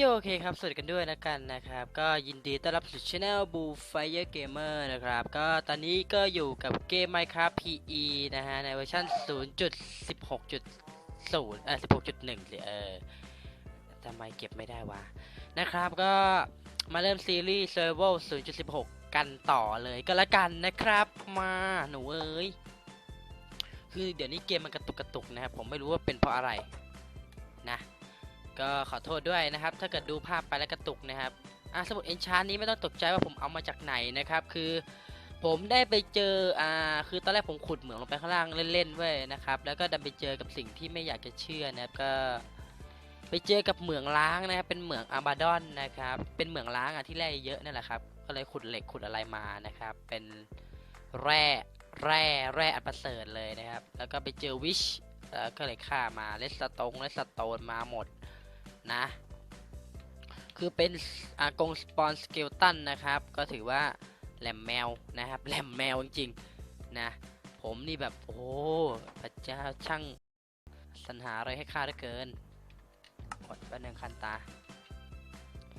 โยโอเคครับ สวัสดีกันด้วยนะกันนะครับ ก็ยินดีต้อนรับสู่ Channel Blue Fire Gamer นะครับ ก็ตอนนี้ก็อยู่กับเกม Minecraft PE นะฮะ ในเวอร์ชัน0.16.0เอ่อ16.1สิเออทำไมเก็บไม่ได้วะ นะครับก็มาเริ่มซีรีส์ Survival 0.16 กันต่อเลยก็แล้วกันนะครับ มาหนูเอ้ย คือเดี๋ยวนี้เกมมันกระตุกกระตุกนะครับ ผมไม่รู้ว่าเป็นเพราะอะไรนะ ก็ขอโทษด้วยนะครับ ถ้าเกิดดูภาพไปแล้วกระตุกนะครับอะสมุดเอนชานนี้ไม่ต้องตกใจว่าผมเอามาจากไหนนะครับ คือผมได้ไปเจออ่าคือตอนแรกผมขุดเหมืองลงไปข้างล่างเล่นๆเว้ยนะครับ แล้วก็ดันไปเจอกับสิ่งที่ไม่อยากจะเชื่อนะครับก็ ไปเจอกับเหมืองล้างนะครับเป็นเหมืองอาบาดอนนะครับ เป็นเหมืองล้างอะที่แร่เยอะนั่นแหละครับ ก็เลยขุดเหล็กขุดอะไรมานะครับ เป็นแร่แร่แร่อันประเสริฐเลยนะครับ แล้วก็ไปเจอวิชแล้วก็เลยฆ่ามาเลสตงเลสสโตนมาหมด นะ คือเป็นอากงสปอนสเกลตันนะครับ ก็ถือว่าแหลมแมวนะครับแหลมแมวจริงๆนะ ผมนี่แบบโอ้พระเจ้าช่างสรรหาอะไรให้ข้าได้เกินกดแป๊บนึงคันตา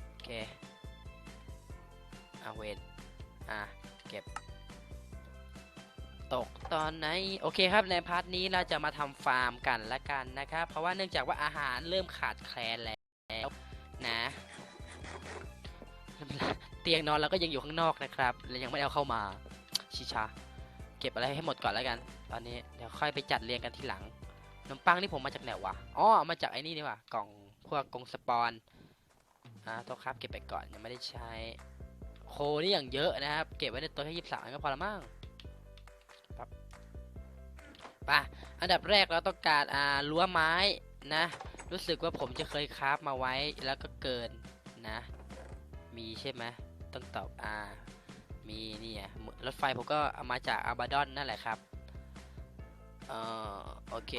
โอเคอาเวนอะ เก็บ ตกตอนไหน โอเคครับในพาร์ทนี้เราจะมาทำฟาร์มกันละกันนะครับ เพราะว่าเนื่องจากว่าอาหารเริ่มขาดแคลนแล้ว นะเตียงนอนเราก็ยังอยู่ข้างนอกนะครับและยังไม่เอาเข้ามาชิชา เก็บอะไรให้หมดก่อนแล้วกัน ตอนนี้เดี๋ยวค่อยไปจัดเรียงกันทีหลังขนมปังนี่ผมมาจากไหนวะอ๋อมาจากไอ้นี่นี่วะกล่องพวกกงสปอนอ่าตัวครับเก็บไปก่อนยังไม่ได้ใช้ โคนี่อย่างเยอะนะครับ เก็บไว้ในตัวแค่ยี่สิบสามก็พอละมั้งปั๊บไป่ะอันดับแรกเราต้องการอ่ารั้วไม้นะ รู้สึกว่าผมจะเคยคราฟมาไว้แล้วก็เกินนะ มีใช่ไหมต้องตอบอ่ามีนี่อะรถไฟผมก็เอามาจากอาบาดอนนั่นแหละครับ เอ่อโอเค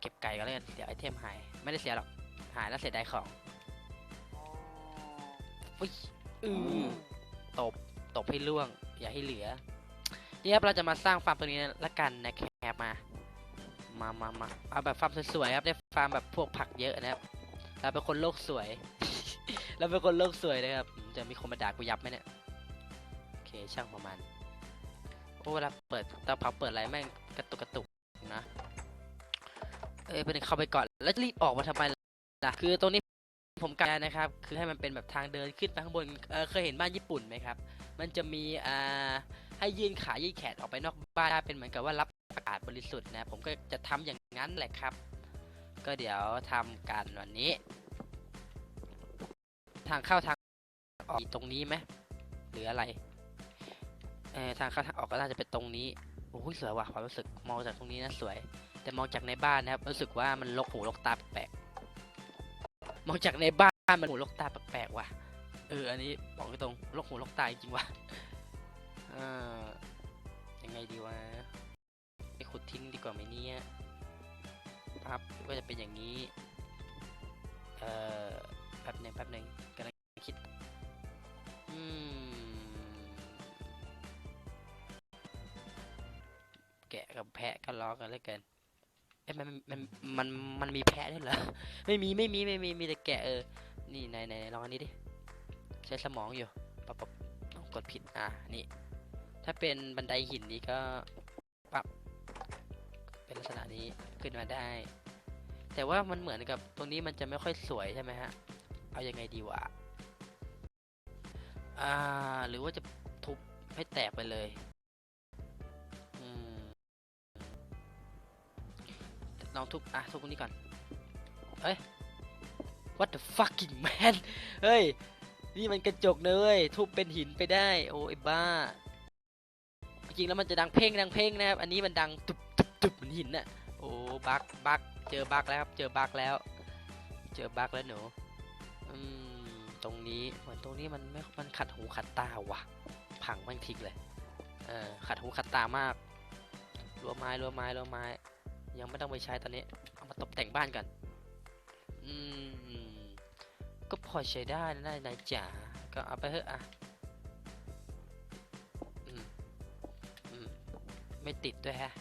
เก็บไก่ก็แล้วกันเดี๋ยวไอเทมหาย ไม่ได้เสียหรอก หายแล้วเสียดายของอุ้ยอือตบ ตบให้ล่วง อย่าให้เหลือ นี่ครับเราจะมาสร้างฟาร์มตัวนี้ละกันนะครับ มามามาเอาแบบฟาร์มสวยๆครับ ได้ฟาร์มแบบพวกผักเยอะนะครับเราเป็นคนโลกสวย เราเป็นคนโลกสวยนะครับ จะมีคนมาด่ากูยับไหมเนี่ย โอเคช่างประมาณ โอ้เวลาเปิดเตาเผาเปิดอะไรแม่งกระตุกกระตุกนะ เอ้ยเป็นเข้าไปก่อน แล้วจะรีบออกมาทำไมล่ะ คือตรงนี้ผมกะนะครับ คือให้มันเป็นแบบทางเดินขึ้นไปข้างบนเเคยเห็นบ้านญี่ปุ่นไหมครับ มันจะมีอ่าให้ยื่นขายื่นแขนออกไปนอกบ้านเป็นเหมือนกับว่ารับ อากาศบริสุทธิ์นะ ผมก็จะทำอย่างนั้นแหละครับ ก็เดี๋ยวทำกันวันนี้ ทางเข้าทางออกตรงนี้ไหมหรืออะไรเออทางเข้าทางออกก็น่าจะเป็นตรงนี้โอ้ยสวยว่ะความรู้สึกมองจากตรงนี้นะสวย แต่มองจากในบ้านนะครับรู้สึกว่ามันลกหูลกตาแปลกมองจากในบ้านมันหูลกตาแปลกๆว่ะเอออันนี้บอกตรงลกหูลกตาจริงว่ะเออยังไงดีวะ ไปขุดทิ้งดีกว่าไหมเนี่ยปั๊บก็จะเป็นอย่างนี้ เออแป๊บหนึ่งแป๊บหนึ่งกำลังคิด อืม แกะกับแพะก็ล้อกันเหลยเกินเอ้ยมันมันมันมันมีแพะด้วยเหรอ ไม่มีไม่มีไม่มีมีแต่แกะเออ นี่ไหนไหนลองอันนี้ดิ ใช้สมองอยู่ปับปับต้องกดผิด อะ นี่ ถ้าเป็นบันไดหินนี้ก็ ลักษณะนี้ขึ้นมาได้ แต่ว่ามันเหมือนกับตรงนี้มันจะไม่ค่อยสวยใช่ไหมฮะ เอาอยังไงดีวะอ่าหรือว่าจะทุบให้แตกไปเลยลองทุบอะทุบตรงนี้ก่อน เฮ้ย what the fucking man เฮ้ย นี่มันกระจกนะเลยทุบเป็นหินไปได้ โอ้ไอ้บ้า จริงแล้วมันจะดังเพ่งดังเพ่งนะครับ อันนี้มันดังตุบ ตุบเหมือนหินน่ะโอ้บักบักเจอบักแล้วครับ เจอบักแล้ว เจอบักแล้วหนูอืมตรงนี้เหมือนตรงนี้มันไม่มันขัดหูขัดตาว่ะพังม่งทิ้งเลยเออขัดหูขัดตามากรัวไม้รัวไม้รัวไม้ ยังไม่ต้องไปใช้ตอนนี้ เอามาตกแต่งบ้านกันอืมก็พอใช้ได้นะนายจ๋าก็เอาไปเถอะอะอืมอืมไม่ติดด้วยฮะ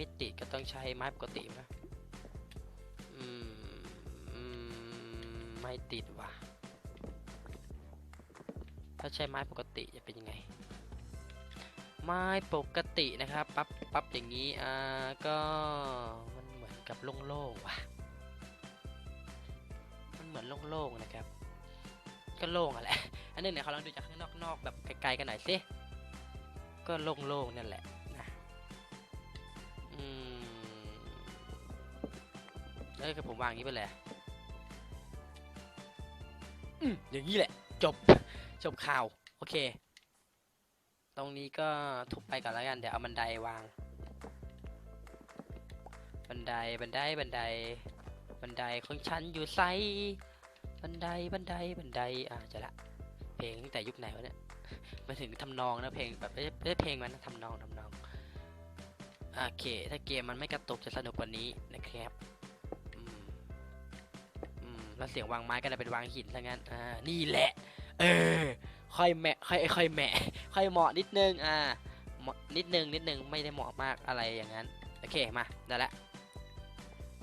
ไม่ติดก็ต้องใช้ไม้ปกตินะอืมอืมไม่ติดว่ะ ถ้าใช้ไม้ปกติจะเป็นยังไง ไม้ปกตินะครับ ปั๊บปั๊บอย่างนี้ อ่า ก็มันเหมือนกับโล่งๆว่ะ มันเหมือนโล่งๆนะครับ ก็โล่งอะแหละ อันนึงเนี่ยเขาลองดูจากข้างนอกนอกแบบไกลๆกันหน่อยสิ ก็โล่งๆนั่นแหละ อืมเอ้ยคือผมวางอย่างนี้ไปเลยอืมอย่างนี้แหละ จบ จบข่าว โอเค ตรงนี้ก็ทุบไปก่อนแล้วกัน เดี๋ยวเอาบันไดวาง บันได บันได บันได บันไดของฉันอยู่ไซ บันได บันได บันได อ่าจะละ เพลงตั้งแต่ยุคไหนวะเนี่ยมาถึงทำนองนะเพลงแบบไม่ใช่ไม่ใช่เพลงมันนะทำนองทำนอง โอเค ถ้าเกมมันไม่กระตุกจะสนุกกว่านี้นะครับอืมอืมแล้วเสียงวางไม้ก็เลยเป็นวางหินซะงั้น อ่า นี่แหละ เออ ค่อยแมะค่อยค่อยแมะค่อยเหมาะนิดนึง อ่าเหมาะนิดนึง นิดนึง ไม่ได้เหมาะมากอะไรอย่างนั้น โอเค มา ได้ละ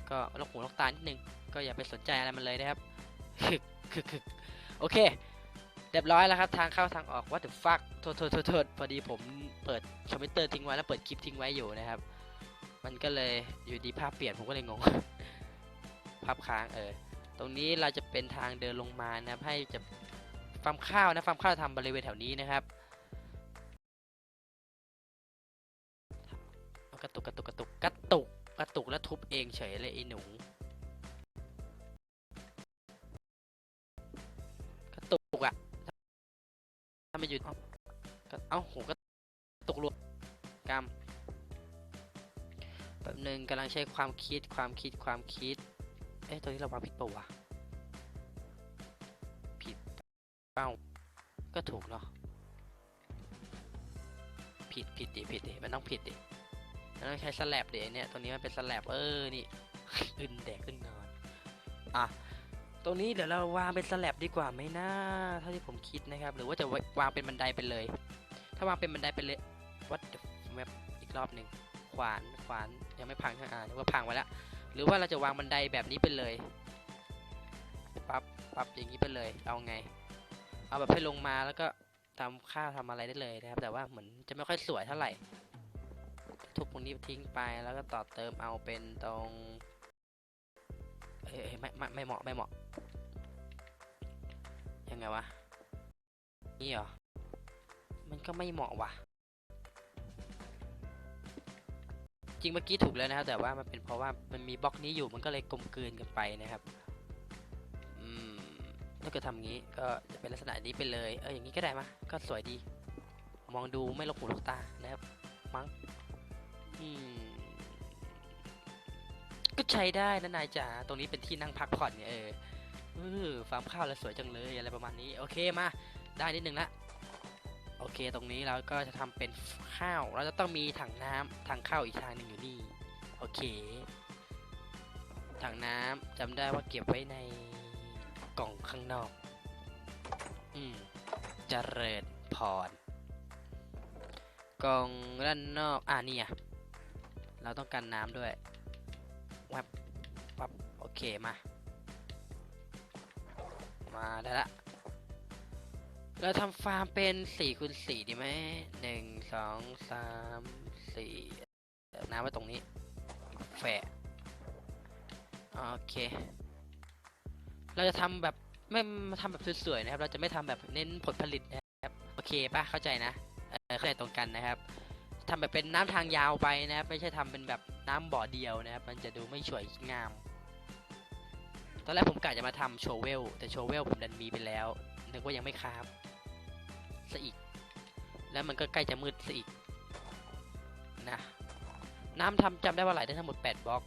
ก็ลกหูลกตานิดนึง ก็อย่าไปสนใจอะไรมันเลยนะครับ คึกคึกคึกโอเค รียบร้อยแล้วครับทางเข้าทางออก what the fuck โทษโทษโทษพอดีผมเปิดคอมพิวเตอร์ทิ้งไว้แล้วเปิดคลิปทิ้งไว้อยู่นะครับ มันก็เลยอยู่ดีภาพเปลี่ยนผมก็เลยงงภาพค้างเออตรงนี้เราจะเป็นทางเดินลงมานะครับ ให้จะฟาร์มข้าวนะฟาร์มข้าวทำบริเวณแถวนี้นะครับกระตุกกระตุกกระตุกกระตุกกระตุกแล้วทุบเองเฉยเลยไอ้หนู ใช้ความคิดความคิดความคิด เอ๊ะตัวนี้เราวางผิดปล่าวะผิดเป้าก็ถูกเนาะผิดผิดดิผิดดิมันต้องผิดดิมันต้องใช้สแลบดิเนี่ยตัวนี้มันเป็นสแลบเออนี่อึนแดกขึ้นนอนอะตรงนี้เดี๋ยวเราวางเป็นสแลบดีกว่าไหมนะเท่าที่ผมคิดนะครับ หรือว่าจะวางเป็นบันไดไปเลย ถ้าวางเป็นบันไดไปเลยวัดแมปอีกรอบหนึ่งขวานขวาน ยังไม่พังใช่ไหมอ่านึกว่าพังไปแล้วหรือว่าเราจะวางบันไดแบบนี้ไปเลยปั๊บปั๊บอย่างนี้ไปเลย เอาไง เอาแบบให้ลงมาแล้วก็ทำข้าวทำอะไรได้เลยนะครับ แต่ว่าเหมือนจะไม่ค่อยสวยเท่าไหร่ ทุบตรงนี้ทิ้งไปแล้วก็ต่อเติมเอาเป็นตรงเอ้ยเอ้ยไม่ไม่ไม่เหมาะไม่เหมาะ ยังไงวะ นี่เหรอ มันก็ไม่เหมาะว่ะ จริงเมื่อกี้ถูกแล้วนะครับ แต่ว่ามันเป็นเพราะว่ามันมีบล็อกนี้อยู่มันก็เลยกลมกลืนกันไปนะครับอืมถ้าเกิดทำงี้ก็จะเป็นลักษณะนี้ไปเลยเอออย่างนี้ก็ได้มะก็สวยดี มองดูไม่ลกหูลกตานะครับมั้งอืมก็ใช้ได้นะนายจ๋าตรงนี้เป็นที่นั่งพักผ่อนเนี่ยเออฟาร์มข้าวแล้วสวยจังเลยอะไรประมาณนี้ โอเคมา ได้นิดนึงละ อเคตรงนี้เราก็จะทำเป็นข้าว เราจะต้องมีถังน้ำถังข้าวอีกทางหนึ่งอยู่นี่โอเค ถังน้ำจำได้ว่าเก็บไว้ในกล่องข้างนอก อืมเจริญพรกล่องด้านนอกอ่านี่อะเราต้องการน้ำด้วยวับวับโอเคมา มาได้ละ เราทำฟาร์มเป็นสี่คูณสี่ดีไหมหนึ่งสองสามสี่น้ำไว้ตรงนี้ แฝะโอเค เราจะทำแบบไม่ทำแบบสวยๆนะครับ เราจะไม่ทำแบบเน้นผลผลิตนะครับ โอเคปะเข้าใจนะ เออเข้าใจตรงกันนะครับทำแบบเป็นน้ำทางยาวไปนะครับ ไม่ใช่ทำเป็นแบบน้ำบ่อเดียวนะครับ มันจะดูไม่สวยงาม ตอนแรกผมกะจะมาทำโชเวล แต่โชเวลผมดันมีไปแล้วนึกว่ายังไม่คราฟ ซะอีก แล้วมันก็ใกล้จะมืดซะอีกนะน้ำทำจำได้ว่าไหลได้ทั้งหมด 8บล็อก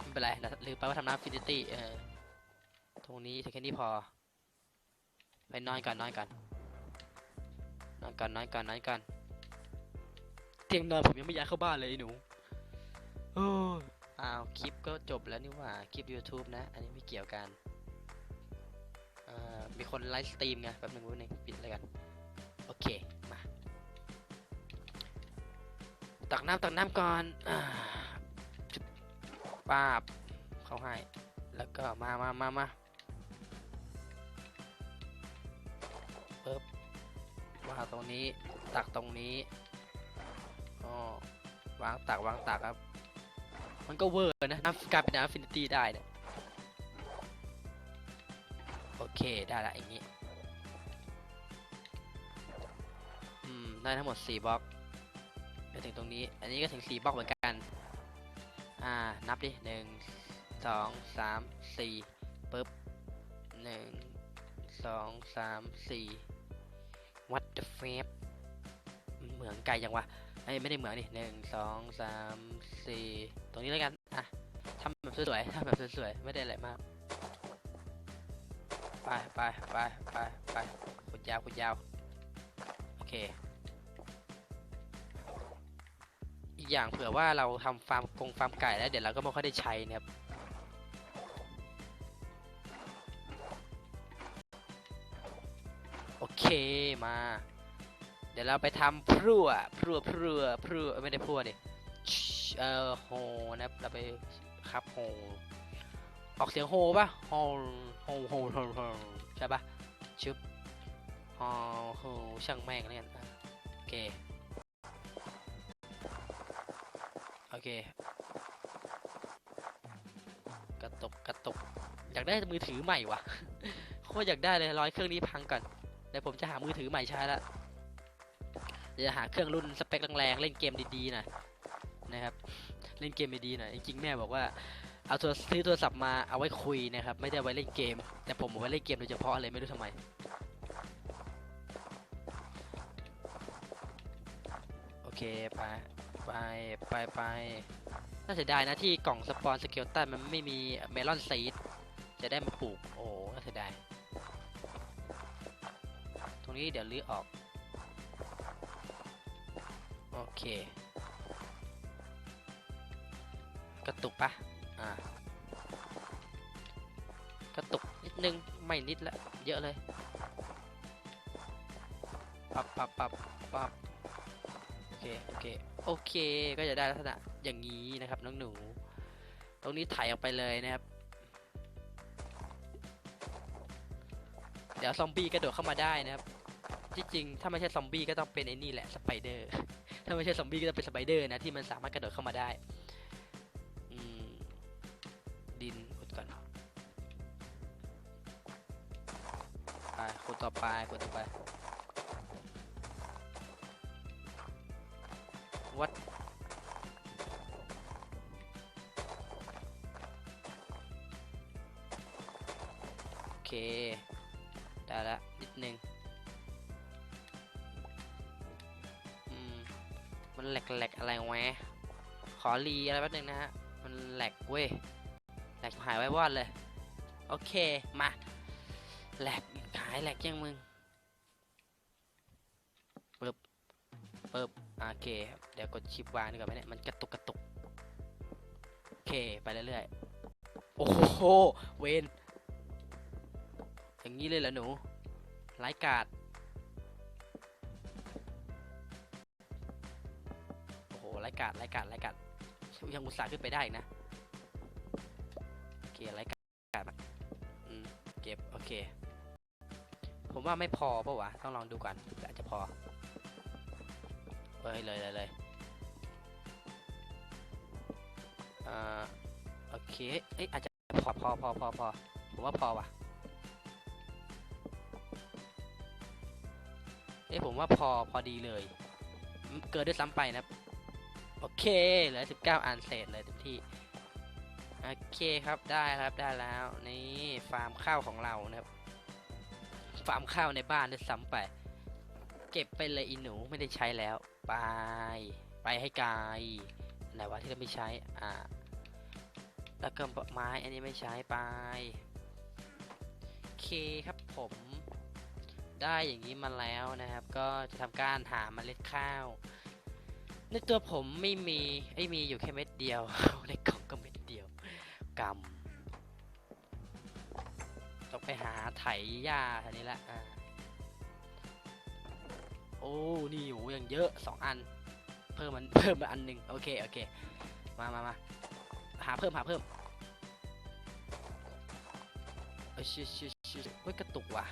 ไม่เป็นไรนะลืมไปว่าทำน้ำฟินิตี้เออตรงนี้แค่นี้พอ ไปนอนก่อนนอนก่อนนอนก่อนนอนก่อนนอนก่อนเตียงนอนผมยังไม่ย้ายเข้าบ้านเลยไอ้หนูโอ้อ้าวคลิปก็จบแล้วนี่หว่า คลิป YouTube นะ อันนี้ไม่เกี่ยวกันมีคนไลฟ์สตรีมไงแป๊บนึงแป๊บนึง เลยกันโอเคมาตักน้ำตักน้ำก่อนอป้าบเขาให้ แล้วก็มามามามาปึ๊บวางตรงนี้ตักตรงนี้อ๋อวางตักวางตักครับ มันก็เวอร์นะน้ำกลายเป็นน้ำฟินิตี้ได้เนี่ยโอเคได้ละอย่างนี้ ได้ทั้งหมด 4บล็อกไปถึงตรงนี้ อันนี้ก็ถึง 4บล็อกเหมือนกัน อ่า นับดิหนึ่งสองสามสี่ปึ๊บหนึ่งสองสามสี่ what the fuck เหมืองไกลยังวะไอ้ไม่ได้เหมืองนี่หนึ่งสองสามสี่ตรงนี้แล้วกัน อะทำแบบสวยๆทำแบบสวยๆ ไม่ได้อะไรมาก ไปไปไปไปไปขุดยาวขุดยาว โอเค อย่างเผื่อว่าเราทำฟาร์มกงฟาร์มไก่แล้วเดี๋ยวเราก็ไม่ค่อยได้ใช้นะครับโอเคมา เดี๋ยวเราไปทำพรั่วพรั่วพรั่วพรั่วไม่ได้พรั่วดิเอ่อโฮนะครับเราไปครับโฮออกเสียงโฮป่ะโฮโฮโฮโฮโฮใช่ป่ะชึบฮโฮช่างแม่งแล้วกันโอเค เค กระตุกกระตุกอยากได้มือถือใหม่ว่ะโคตรอยากได้เลยร้อยเครื่องนี้พังก่อนเดี๋ยวผมจะหามือถือใหม่ใช้ละจะหาเครื่องรุ่นสเปคแรงๆเล่นเกมดีๆหน่อยนะครับ เล่นเกมดีๆหน่อยจริงๆแม่บอกว่าเอาโทรซื้อโทรศัพท์มาเอาไว้คุยนะครับ ไม่ได้ไว้เล่นเกม แต่ผมเอาไว้เล่นเกมโดยเฉพาะเลยไม่รู้ทำไมโอเคไป ไปไปไปน่าเสียดายนะที่กล่องสปอนสเกลตันมันไม่มีเมลอนซีดจะได้มาปลูก โอ้น่าเสียดาย ตรงนี้เดี๋ยวลื้อออก โอเค กระตุกปะอ่ากระตุกนิดนึง ไม่นิดละ เยอะเลย ปับปับปับปับโอเค โอเค โอเคก็จะได้ลักษณะอย่างนี้นะครับน้องหนู ตรงนี้ถ่ายออกไปเลยนะครับ เดี๋ยวซอมบี้กระโดดเข้ามาได้นะครับที่จริงถ้าไม่ใช่ซอมบี้ก็ต้องเป็นไอ้นี่แหละสไปเดอร์ถ้าไม่ใช่ซอมบี้ก็ต้องเป็นสไปเดอร์นะที่มันสามารถกระโดดเข้ามาได้อืมดินขุดก่อนไปขุดต่อไปขุดต่อไป รีอะไรแป๊บนึงนะฮะ มันแหลกเว้ย แหลกหายไว้วอดเลย โอเค มา แหลกหายแหลกยังมึงปึ๊บปึ๊บโอเค เดี๋ยวกดชิปวางดีกว่าไหมเนี่ย มันกระตุกกระตุก โอเค ไปเรื่อยๆ โอ้โห เวนอย่างนี้เลยเหรอหนูไร้กาดโอ้โหไร้กาดไร้กาดไร้กาด ยังอุตส่าห์ขึ้นไปได้อีกนะโอเคไรกาดอะอืมเก็บโอเค ผมว่าไม่พอปะวะต้องลองดูก่อนอาจจะพอเฮ้ยเลยเลยเลยอ่าโอเคเอ้ยอาจจะพอพอพอพอพอผมว่าพอว่ะเอ้ยผมว่าพอพอดีเลย เกินด้วยซ้ำไปนะครับ โอเคเหลือ 19 อันเศษเลยเต็มที่ โอเคครับได้ครับได้แล้วนี่ฟาร์มข้าวของเรานะครับ ฟาร์มข้าวในบ้านด้วยซ้ำไป เก็บไปเลยอีหนูไม่ได้ใช้แล้ว ไป ไปให้ไกลไหนวะที่เราไม่ใช้ อ่า แล้วก็ไม้อันนี้ไม่ใช้ไป โอเคครับผมได้อย่างนี้มาแล้วนะครับ ก็จะทำการหาเมล็ดข้าว ในตัวผมไม่มีไอ้มีอยู่แค่เม็ดเดียว ในกล่องก็เม็ดเดียวกำต้องไปหาไถหญ้าทีนี้ละอ่าโอ้นี่โหอย่างเยอะสองอัน เพิ่มมันเพิ่มมาอันหนึ่งโอเคโอเคมามามาหาเพิ่มหาเพิ่มเอ้ยชิชิชิเฮ้ยกระตุกว่ะ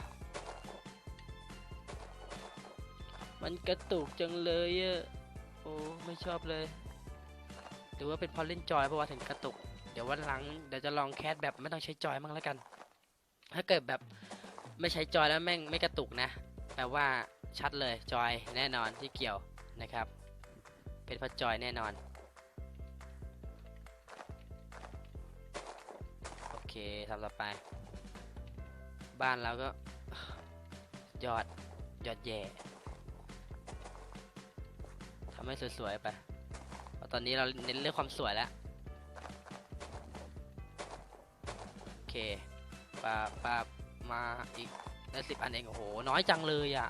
มันกระตุกจังเลยอะ โอ้ไม่ชอบเลย หรือว่าเป็นเพราะเล่นจอยเพราะว่าถึงกระตุก เดี๋ยววันหลังเดี๋ยวจะลองแคสแบบไม่ต้องใช้จอยมั่งแล้วกัน ถ้าเกิดแบบไม่ใช้จอยแล้วแม่งไม่กระตุกนะ แปลว่าชัดเลยจอยแน่นอนที่เกี่ยวนะครับ เป็นพระจอยแน่นอน โอเคทำต่อไป บ้านเราก็ยอดยอดแย่ำให้สวยๆไปเพราะตอนนี้เราเน้นเรื่องความสวยแล้วโอเคปาปามาอีกได้สิบอันเองโอ้โหน้อยจังเลยอะ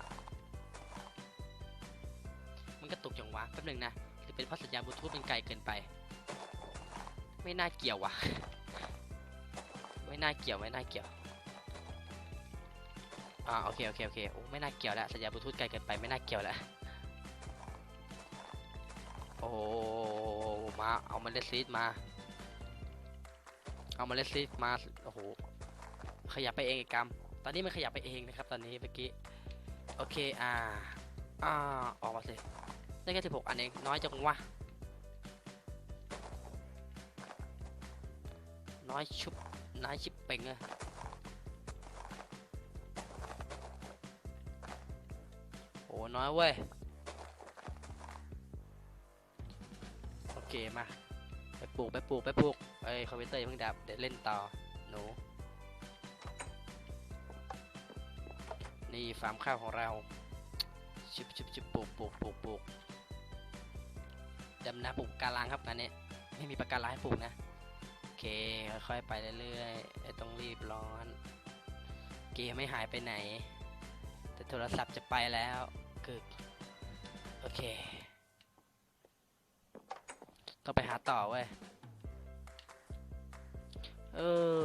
มันกระตุกจังวะแป๊บนึงนะหรือเป็นเพราะสัญญาณบลูทูธมันไกลเกินไป ไม่น่าเกี่ยวว่ะ ไม่น่าเกี่ยวไม่น่าเกี่ยวอ่าโอเคโอเคโอเคโอ้ไม่น่าเกี่ยวแล้วสัญญาณบลูทูธไกลเกินไปไม่น่าเกี่ยวแล้ว โอ้โห มา เอามาเลสซีดมา เอามาเลสซีดมา โอ้โห ขยับไปเองไอ้กรรม ตอนนี้มันขยับไปเองนะครับ ตอนนี้เมื่อกี้ โอเค อ่า อ่า ออกมาสิ ได้แค่สิบหกอันเอง น้อยจังวะ น้อยชุบ น้อยชิบเป่งอะโอ้น้อยเว้ย เคมาไปปลูกไปปลูกไปปลูกเอ้คอมพิวเตอร์เพิ่งดับเดี๋ยวเล่นต่อหนูนี่ฟาร์มข้าวของเราชิบชิบชิบปลูกปลูกปลูกปลูกดำนาปลูกกาลังครับอันนี้ไม่มีปากการังให้ปลูกนะโอเคค่อยๆไปเรื่อยๆไม่ต้องรีบร้อน เกมไม่หายไปไหน แต่โทรศัพท์จะไปแล้วคือโอเค ต้องไปหาต่อเว้ย เอ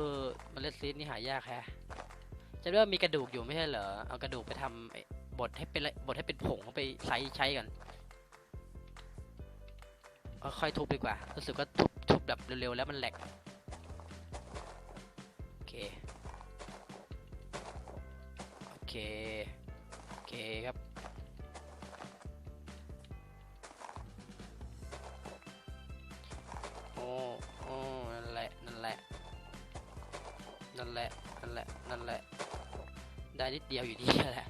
อเมล็ดซีดนี่หายากแฮะจะเริ่ามีกระดูกอยู่ไม่ใช่เหรอ เอากระดูกไปทำบดให้เป็นบดให้เป็นผงเอาไปใช้ใช้กันเอาค่อยทุบดีกว่า รู้สึกว่าทุบทุบแบบเร็วๆแล้วมันแหลก โอเค โอเค โอเคครับ โอ้นั่นแหละ นั่นแหละ นั่นแหละ นั่นแหละ นั่นแหละ ได้นิดเดียวอยู่ดีแหละ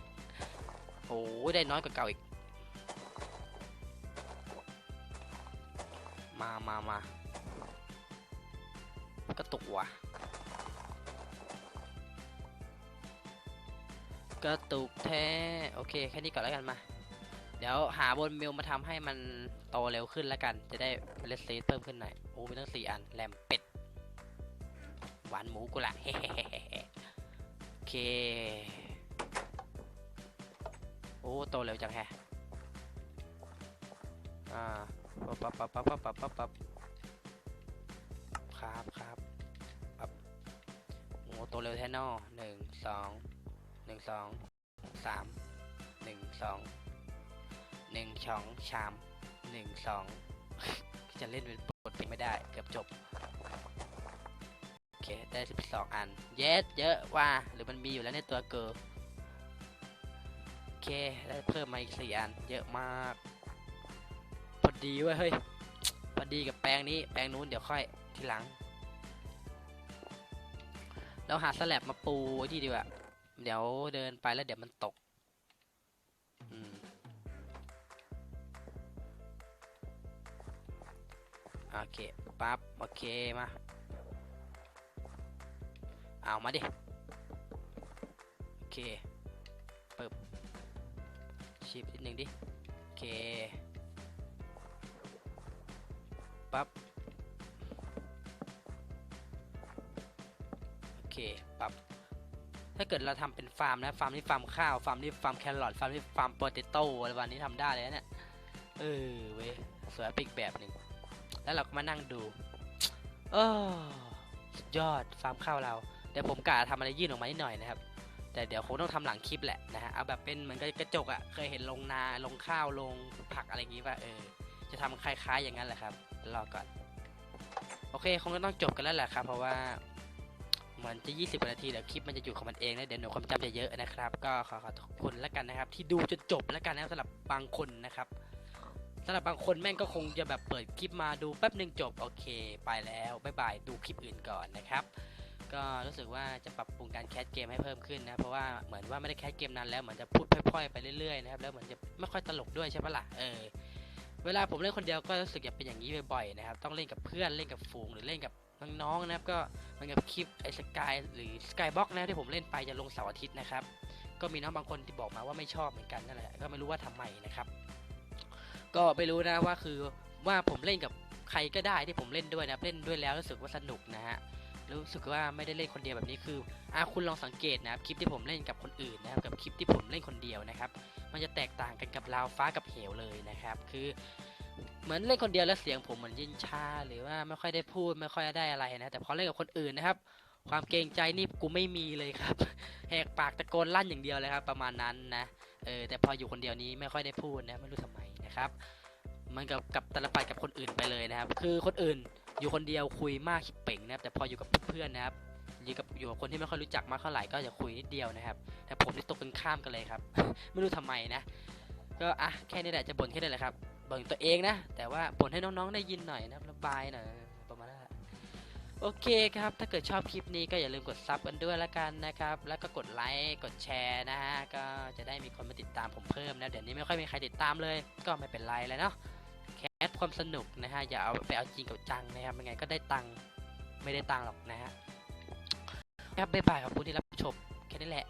โอ้ได้น้อยกว่าเก่าอีก มามามากระตุกว่ะ กระตุกแท้ โอเค แค่นี้ก่อนแล้วกันมา ดี๋ยวหาบนมิลมาทำให้มันโตเร็วขึ้นแล้วกัน จะได้เล็ดซีเพิ่มขึ้นหน่อย โอ้มีตั้งสี่อันแรมเป็ด หวานหมูกุละโอเค โอ้โตเร็วจังแฮะอ่าปั๊บปั๊บปั๊บปั๊บปั๊บปั๊บปั๊บครับครับปั๊บโอ้โตเร็วแท้นอหนึ่งสองหนึ่งสองสามหนึ่งสอง หนึ่งสองชามหนึ่งสองจะเล่นเป็นบทเพลงไม่ได้ เกือบจบ โอเค ได้สิบสองอัน เยสเยอะว่า หรือมันมีอยู่แล้วในตัวเกิร์โอเค ได้เพิ่มมาอีกสี่อัน เยอะมาก พอดีเว้ย เฮ้ย พอดีกับแปลงนี้ แปลงนู้นเดี๋ยวค่อยทีหลัง เราหาสแลบมาปูที่ดีกว่า เดี๋ยวเดินไปแล้วเดี๋ยวมันตก อืม โอเคปั๊บโอเคมาเอามาดิโอเคปึ๊บชิปนิดนึงดิโอเคปั๊บโอเคปั๊บถ้าเกิดเราทำเป็นฟาร์มนะฟาร์มนี้ฟาร์มข้าวฟาร์มนี้ฟาร์มแครอทฟาร์มนี้ฟาร์มโปเตโต้อะไรวันนี้ทำได้เลยนะเนี่ยเออเว้ยสวยไปอีกแบบหนึ่ง แล้วเราก็มานั่งดูเออสุดยอดฟาร์มข้าวเราเดี๋ยวผมกะทำอะไรยื่นออกมานิดหน่อยนะครับ แต่เดี๋ยวคงต้องทำหลังคลิปแหละนะฮะเอาแบบเป็นเหมือนกระจกอะ่ะเคยเห็นลงนาลงข้าวลงผักอะไรอย่างงี้ป่ะเออจะทำคล้ายๆอย่างนั้นแหละครับรอก่อนโอเคคงจะต้องจบกันแล้วแหละครับ เพราะว่ามือนจะ 20กว่านาทีเดี๋ยวคลิปมันจะอยู่ของมันเองนะเดี๋ยวหนูความจำจะเยอะนะครับ ก็ขอขอบคุณแล้วกันนะครับ ที่ดูจนจบแล้วกันนะสำหรับบางคนนะครับ สำหรับบางคนแม่งก็คงจะแบบเปิดคลิปมาดูแป๊บหนึ่งจบโอเค ไปแล้วบายบายดูคลิปอื่นก่อนนะครับ ก็รู้สึกว่าจะปรับปรุงการแคสเกมให้เพิ่มขึ้นนะ เพราะว่าเหมือนว่าไม่ได้แคสเกมนานแล้วเหมือนจะพูดพร่อยๆไปเรื่อยๆนะครับแล้วเหมือนจะไม่ค่อยตลกด้วยใช่ปะล่ะเออเวลาผมเล่นคนเดียวก็รู้สึกอยากเป็นอย่างนี้บ่อยๆนะครับต้องเล่นกับเพื่อนเล่นกับฝูงหรือเล่นกับน้องๆนะครับก็เหมันกับคลิปไอ้สกายหรือสกายบ็อกนะที่ผมเล่นไปจะลงเสาร์อาทิตย์นะครับก็มีน้องบางคนที่บอกมาว่าไม่ชอบเหมือนกันนั่นแหละก็ไม่รู้ว่าทำไมนะครับ ก็ไม่รู้นะว่าคือว่าผมเล่นกับใครก็ได้ที่ผมเล่นด้วยนะเล่นด้วยแล้วรู้สึกว่าสนุกนะฮะรู้สึกว่าไม่ได้เล่นคนเดียวแบบนี้คืออะคุณลองสังเกตนะครับคลิปที่ผมเล่นกับคนอื่นนะครับกับคลิปที่ผมเล่นคนเดียวนะครับ มันจะแตกต่างกันกับราวฟ้ากับเหวเลยนะครับ คือ เหมือนเล่นคนเดียวแล้วเสียงผมเหมือนยินชาหรือว่าไม่ค่อยได้พูดไม่ค่อยได้อะไรนะ แต่พอเล่นกับคนอื่นนะครับ ความเกรงใจนี่กูไม่มีเลยครับแหกปากตะโกนลั่นอย่างเดียวเลยครับ ประมาณนั้นนะเออแต่พออยู่คนเดียวนี้ไม่ค่อยได้พูดนะไม่รู้ทำไม นะครับ มันกับกับตลปัดกับคนอื่นไปเลยนะครับ คือคนอื่นอยู่คนเดียวคุยมากขิดเป่งนะครับ แต่พออยู่กับเพื่อนนะครับอยู่กับอยู่กับคนที่ไม่ค่อยรู้จักมากเท่าไหร่ก็จะคุยนิดเดียวนะครับ แต่ผมนี่ตกเป็นข้ามกันเลยครับ ไม่รู้ทำไมนะ ก็อะแค่นี้แหละจะบ่นแค่นี้แหละครับบ่นตัวเองนะ แต่ว่าบ่นให้น้องๆได้ยินหน่อยนะครับระบายหน่อย โอเคครับ ถ้าเกิดชอบคลิปนี้ก็อย่าลืมกดซับกันด้วยละกันนะครับ แล้วก็กดไลค์ กดแชร์นะฮะ ก็จะได้มีคนมาติดตามผมเพิ่มนะ เดี๋ยวนี้ไม่ค่อยมีใครติดตามเลย ก็ไม่เป็นไรเลยเนาะ แคสความสนุกนะฮะ อย่าเอาไปเอาจริงกับจังนะครับยังไงก็ได้ตังค์ ไม่ได้ตังค์หรอกนะฮะ ครับบ๊ายบายขอบคุณที่รับชม แค่นี้แหละ